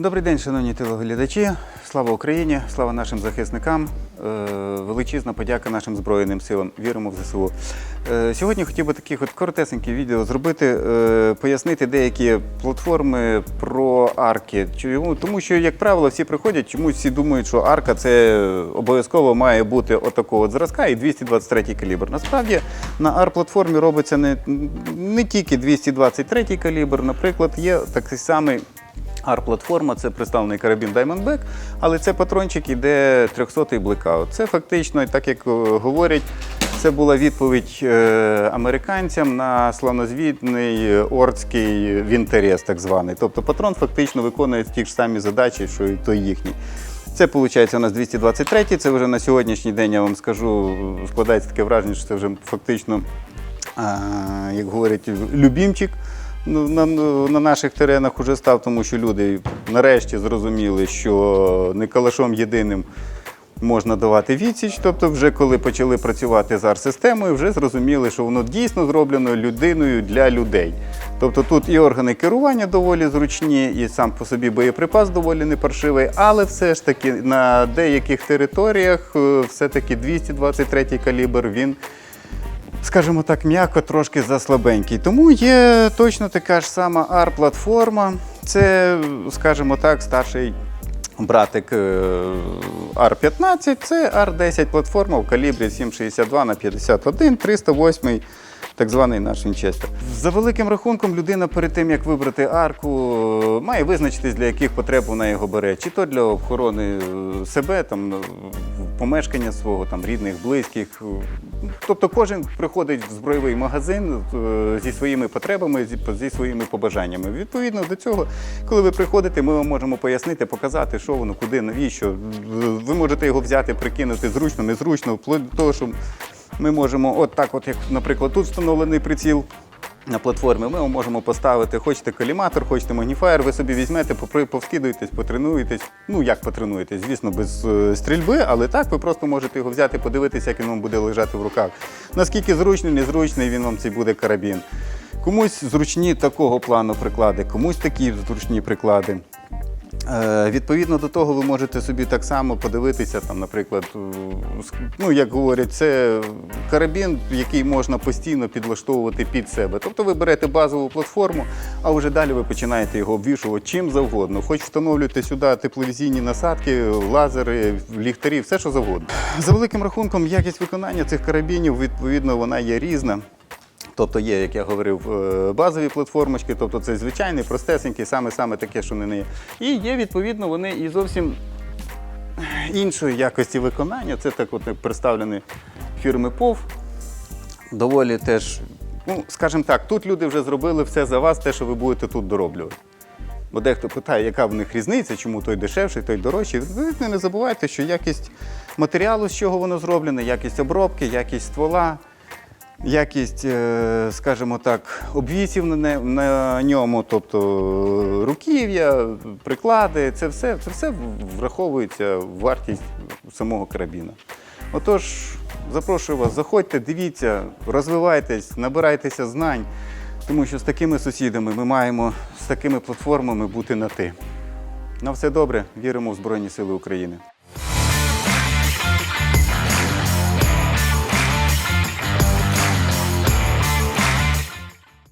Добрий день, шановні телеглядачі. Слава Україні, слава нашим захисникам. Е, Величезна подяка нашим Збройним силам. Віримо в ЗСУ. Е, Сьогодні хотів би таких от коротесенькі відео зробити, е, пояснити деякі платформи про арки. Чому? Тому що, як правило, всі приходять, чомусь всі думають, що арка це обов'язково має бути отакого от зразка і 223 калібр. Насправді на ар-платформі робиться не, не тільки 223 калібр, наприклад, є такий самий. Ар-платформа це представлений карабін Diamondback, але це патрончик іде 300-й Blackout. Це фактично, так як е, говорять, це була відповідь е, американцям на славнозвітний ордський вінтерес, так званий. Тобто патрон фактично виконує ті ж самі задачі, що і той їхній. Це виходить у нас 223 це вже на сьогоднішній день, я вам скажу, складається таке враження, що це вже фактично, як говорять, любімчик на, на наших теренах уже став, тому що люди нарешті зрозуміли, що не калашом єдиним можна давати відсіч. Тобто, вже коли почали працювати з арт-системою, вже зрозуміли, що воно дійсно зроблено людиною для людей. Тобто тут і органи керування доволі зручні, і сам по собі боєприпас доволі непаршивий, але все ж таки на деяких територіях е, все-таки 223 калібр він скажімо так, м'яко трошки заслабенький. Тому є точно така ж сама R-платформа. Це, скажімо так, старший братик е, R15, це R10 платформа в калібрі 7,62 на 51, 308 так званий наш Вінчестер. За великим рахунком, людина перед тим, як вибрати арку, е, має визначитись, для яких потреб вона його бере. Чи то для охорони е, себе, там, е, помешкання свого, там, рідних, близьких. Тобто кожен приходить в збройовий магазин зі своїми потребами, зі своїми побажаннями. Відповідно до цього, коли ви приходите, ми вам можемо пояснити, показати, що воно, куди, навіщо. Ви можете його взяти, прикинути зручно, незручно, вплоть до того, що ми можемо, от так, от як, наприклад, тут встановлений приціл. На платформі ми можемо поставити, хочете коліматор, хочете магніфаєр, ви собі візьмете, повскидуєтесь, потренуєтесь. Ну як потренуєтесь, звісно, без е, стрільби, але так ви просто можете його взяти, подивитися, як він вам буде лежати в руках. Наскільки зручний, незручний він вам цей буде карабін. Комусь зручні такого плану приклади, комусь такі зручні приклади. Е, Відповідно до того, ви можете собі так само подивитися, там, наприклад, ну, як говорять, це карабін, який можна постійно підлаштовувати під себе. Тобто ви берете базову платформу, а вже далі ви починаєте його обвішувати чим завгодно. Хоч встановлюєте сюди тепловізійні насадки, лазери, ліхтарі, все що завгодно. За великим рахунком, якість виконання цих карабінів, відповідно, вона є різна. Тобто є, як я говорив, е, базові платформочки, тобто це звичайний, простесенький, саме-саме таке, що не є. І є, відповідно, вони і зовсім іншої якості виконання. Це так от представлені фірми ПОВ. Доволі теж, ну, скажімо так, тут люди вже зробили все за вас, те, що ви будете тут дороблювати. Бо дехто питає, яка в них різниця, чому той дешевший, той дорожчий. Ви не забувайте, що якість матеріалу, з чого воно зроблене, якість обробки, якість ствола, якість, е, скажімо так, обвісів на, ньому, тобто руків'я, приклади, це все, це все враховується в вартість самого карабіна. Отож, запрошую вас, заходьте, дивіться, розвивайтесь, набирайтеся знань, тому що з такими сусідами ми маємо з такими платформами бути на ти. На все добре, віримо в Збройні Сили України.